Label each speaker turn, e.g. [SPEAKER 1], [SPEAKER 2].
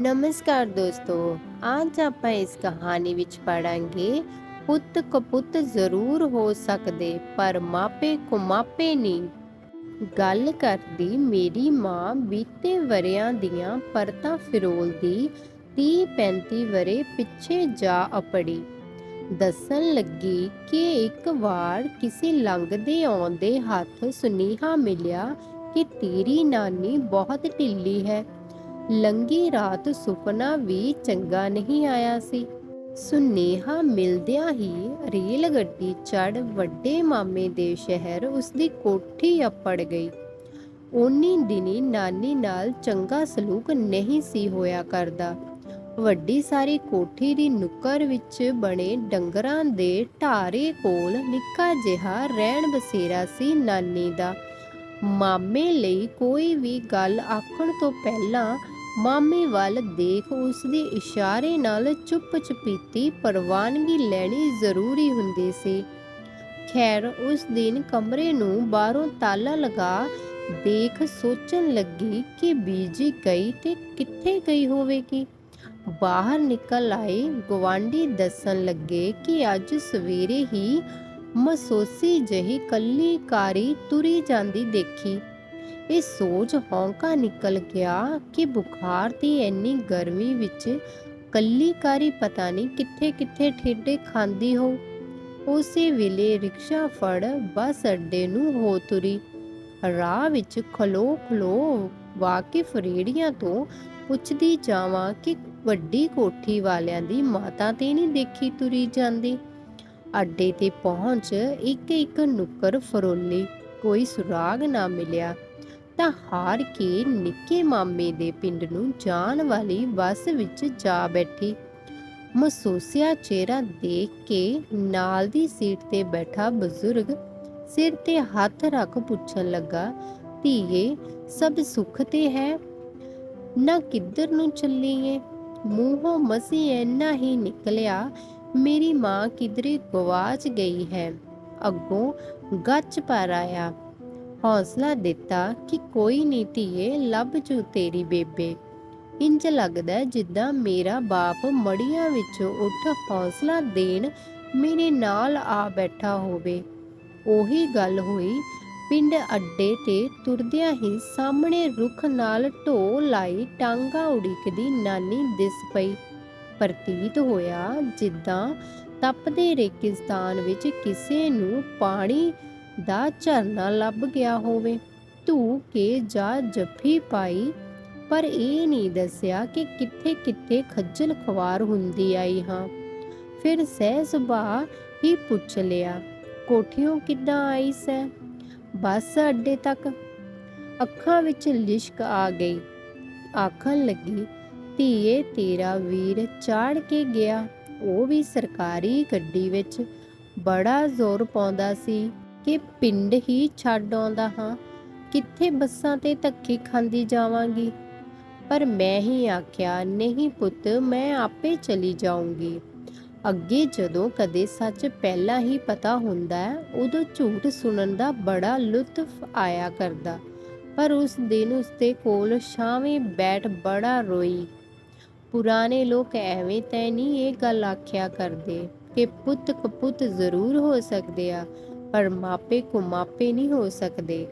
[SPEAKER 1] ਨਮਸਕਾਰ ਦੋਸਤੋ, ਅੱਜ ਆਪਾਂ ਇਸ ਕਹਾਣੀ ਵਿੱਚ ਪੜਾਂਗੇ ਪੁੱਤ ਕਪੁੱਤ ਜ਼ਰੂਰ ਹੋ ਸਕਦੇ, ਪਰ ਮਾਪੇ ਕੁਮਾਪੇ ਨਹੀਂ। ਗੱਲ ਕਰਦੀ ਮੇਰੀ ਮਾਂ ਬੀਤੇ ਵਰਿਆਂ ਦੀਆਂ ਪਰਤਾਂ ਫਿਰੋਲਦੀ 30 35 ਵਰੇ ਪਿੱਛੇ ਜਾ ਅਪੜੀ। ਦੱਸਣ ਲੱਗੀ ਕਿ ਇੱਕ ਵਾਰ ਕਿਸੇ ਲੰਘਦੇ ਆਉਂਦੇ ਹੱਥ ਸੁਨੇਹਾ ਮਿਲਿਆ ਕਿ ਤੇਰੀ ਨਾਨੀ ਬਹੁਤ ਢਿੱਲੀ ਹੈ। ਲੰਗੀ ਰਾਤ ਸੁਪਨਾ ਵੀ ਚੰਗਾ ਨਹੀਂ ਆਇਆ ਸੀ। ਸੁਨੇਹਾ ਮਿਲਦਿਆਂ ਹੀ ਰੇਲ ਗੱਡੀ ਚੜ ਵੱਡੇ ਮਾਮੇ ਦੇ ਸ਼ਹਿਰ ਉਸਦੀ ਕੋਠੀ ਅੱਪੜ ਗਈ। ਉਨੀ ਦਿਨੀ ਨਾਨੀ ਨਾਲ ਚੰਗਾ ਸਲੂਕ ਨਹੀਂ ਸੀ ਹੋਇਆ ਕਰਦਾ। ਵੱਡੀ ਸਾਰੀ ਕੋਠੀ ਦੀ ਨੁੱਕਰ ਵਿੱਚ ਬਣੇ ਡੰਗਰਾਂ ਦੇ ਢਾਰੇ ਕੋਲ ਨਿੱਕਾ ਜਿਹਾ ਰਹਿਣ ਬਸੇਰਾ ਸੀ ਨਾਨੀ ਦਾ। ਮਾਮੇ ਲਈ ਕੋਈ ਵੀ ਗੱਲ ਆਖਣ ਤੋਂ ਪਹਿਲਾਂ ਮਾਮੇ ਵੱਲ ਦੇਖ ਉਸ ਦੇ ਇਸ਼ਾਰੇ ਨਾਲ ਚੁੱਪ ਚੁਪੀਤੀ ਪ੍ਰਵਾਨਗੀ ਲੈਣੀ ਜ਼ਰੂਰੀ ਹੁੰਦੀ ਸੀ। ਖੈਰ, ਉਸ ਦਿਨ ਕਮਰੇ ਨੂੰ ਬਾਹਰੋਂ ਤਾਲਾ ਲਗਾ ਦੇਖ ਸੋਚਣ ਲੱਗੀ ਕਿ ਬੀਜੀ ਗਈ ਤੇ ਕਿੱਥੇ ਗਈ ਹੋਵੇਗੀ। ਬਾਹਰ ਨਿਕਲ ਆਏ ਗਵਾਂਢੀ ਦੱਸਣ ਲੱਗੇ ਕਿ ਅੱਜ ਸਵੇਰੇ ਹੀ ਮਸੋਸੀ ਜਹੀ ਕੱਲੀ ਕਾਰੀ ਤੁਰੀ ਜਾਂਦੀ ਦੇਖੀ। ਇਹ ਸੋਚ ਹੌਂਕਾ ਨਿਕਲ ਗਿਆ ਕਿ ਬੁਖਾਰ ਦੀ ਇੰਨੀ ਗਰਮੀ ਵਿੱਚ ਕੱਲੀ ਕਾਰੀ ਪਤਾ ਨਹੀਂ ਕਿੱਥੇ ਕਿੱਥੇ ਠੇਡੇ ਖਾਂਦੀ ਹੋ ਉਸੇ ਵੇਲੇ ਰਿਕਸ਼ਾ ਫੜ ਬੱਸ ਅੱਡੇ ਨੂੰ ਹੋ ਤੁਰੀ। ਰਾਹ ਵਿੱਚ ਖਲੋ ਖਲੋ ਵਾਕਿਫ ਰੇੜੀਆਂ ਤੋਂ ਪੁੱਛਦੀ ਜਾਵਾਂ ਕਿ ਵੱਡੀ ਕੋਠੀ ਵਾਲਿਆਂ ਦੀ ਮਾਤਾ ਤੇ ਨਹੀਂ ਦੇਖੀ ਤੁਰੀ ਜਾਂਦੀ। ਅੱਡੇ ਤੇ ਪਹੁੰਚ ਇੱਕ ਇੱਕ ਨੁੱਕਰ ਫਰੋਲੀ, ਕੋਈ ਸੁਰਾਗ ਨਾ ਮਿਲਿਆ। ਤਾਂ ਹਾਰ ਕੇ ਨਿੱਕੇ ਮਾਮੇ ਦੇ ਪਿੰਡ ਨੂੰ ਜਾਣ ਵਾਲੀ ਬੱਸ ਵਿੱਚ ਜਾ ਬੈਠੀ। ਮਸੂਸਿਆ ਚਿਹਰਾ ਦੇਖ ਕੇ ਨਾਲ ਦੀ ਸੀਟ ਤੇ ਬੈਠਾ ਬਜ਼ੁਰਗ ਸਿਰ ਤੇ ਹੱਥ ਰੱਖ ਪੁੱਛਣ ਲੱਗਾ, ਧੀਏ, ਸਭ ਸੁੱਖ ਤੇ ਹੈ? ਨਾ ਕਿੱਧਰ ਨੂੰ ਚੱਲੀਏ? ਮੂੰਹੋਂ ਮਸੀ ਐਨਾ ਹੀ ਨਿਕਲਿਆ, ਮੇਰੀ ਮਾਂ ਕਿਧਰੇ ਗਵਾਚ ਗਈ ਹੈ। ਅੱਗੋਂ ਗੱਚ ਪਰ ਆਇਆ। ਹੌਸਲਾ ਦਿੱਤਾ ਕਿ ਕੋਈ ਨਹੀਂ ਧੀਏ, ਲੱਭ ਜੂ ਤੇਰੀ ਬੇਬੇ। ਇੰਜ ਲੱਗਦਾ ਜਿੱਦਾਂ ਮੇਰਾ ਬਾਪ ਮੜੀਆਂ ਵਿੱਚੋਂ ਉੱਠ ਹੌਸਲਾ ਦੇਣ ਮੇਰੇ ਨਾਲ ਆ ਬੈਠਾ ਹੋਵੇ। ਉਹੀ ਗੱਲ ਹੋਈ, ਪਿੰਡ ਅੱਡੇ ਤੇ ਤੁਰਦਿਆਂ ਹੀ ਸਾਹਮਣੇ ਰੁੱਖ ਨਾਲ ਢੋ ਲਾਈ ਟਾਂਗਾ ਉਡੀਕਦੀ ਨਾਨੀ ਦਿਸ ਪਈ। ਪ੍ਰਤੀਤ ਹੋਇਆ ਜਿੱਦਾਂ ਤਪਦੇ ਰੇਕਿਸਤਾਨ ਵਿੱਚ ਕਿਸੇ ਨੂੰ ਪਾਣੀ ਦਾ ਝਰਨਾ ਲੱਭ ਗਿਆ ਹੋਵੇ। ਧੂ ਕੇ ਜਾ ਜੱਫੀ ਪਾਈ, ਪਰ ਇਹ ਨਹੀਂ ਦੱਸਿਆ ਕਿ ਕਿੱਥੇ ਕਿੱਥੇ ਖੱਜਲ ਖਵਾਰ ਹੁੰਦੀ ਆਈ ਹਾਂ। ਫਿਰ ਸਹਿ ਸੁਭਾ ਹੀ ਪੁੱਛ ਲਿਆ, ਕੋਠਿਓਂ ਕਿੱਦਾਂ ਆਈ ਸੈ ਬੱਸ ਅੱਡੇ ਤੱਕ? ਅੱਖਾਂ ਵਿੱਚ ਲਿਸ਼ਕ ਆ ਗਈ। ਆਖਣ ਲੱਗੀ, ਧੀਏ, ਤੇਰਾ ਵੀਰ ਚਾੜ ਕੇ ਗਿਆ। ਉਹ ਵੀ ਸਰਕਾਰੀ ਗੱਡੀ ਵਿੱਚ ਬੜਾ ਜ਼ੋਰ ਪਾਉਂਦਾ ਸੀ। ਕਿ ਪਿੰਡ ਹੀ ਛੱਡ ਆਉਂਦਾ ਹਾਂ। ਕਿੱਥੇ ਬੱਸਾਂ ਤੇ ਧੱਕੇ ਖਾਂਦੀ ਜਾਵਾਂਗੀ? ਪਰ ਮੈਂ ਹੀ ਆਖਿਆ, ਨਹੀਂ ਪੁੱਤ, ਮੈਂ ਆਪੇ ਚਲੀ ਜਾਊਂਗੀ। ਅੱਗੇ ਜਦੋਂ ਕਦੇ ਸੱਚ ਪਹਿਲਾਂ ਹੀ ਪਤਾ ਹੁੰਦਾ ਹੈ, ਉਦੋਂ ਝੂਠ ਸੁਣਨ ਦਾ ਬੜਾ ਲੁਤਫ ਆਇਆ ਕਰਦਾ। ਪਰ ਉਸ ਦਿਨ ਉਸਦੇ ਕੋਲ ਛਾਵੇਂ ਬੈਠ ਬੜਾ ਰੋਈ। ਪੁਰਾਣੇ ਲੋਕ ਐਵੇਂ ਤੈ ਨਹੀਂ ਇਹ ਗੱਲ ਆਖਿਆ ਕਰਦੇ ਕਿ ਪੁੱਤ ਕਪੁੱਤ ਜ਼ਰੂਰ ਹੋ ਸਕਦੇ ਆ। ਪਰ ਮਾਪੇ ਕੁ ਮਾਪੇ ਨਹੀਂ ਹੋ ਸਕਦੇ।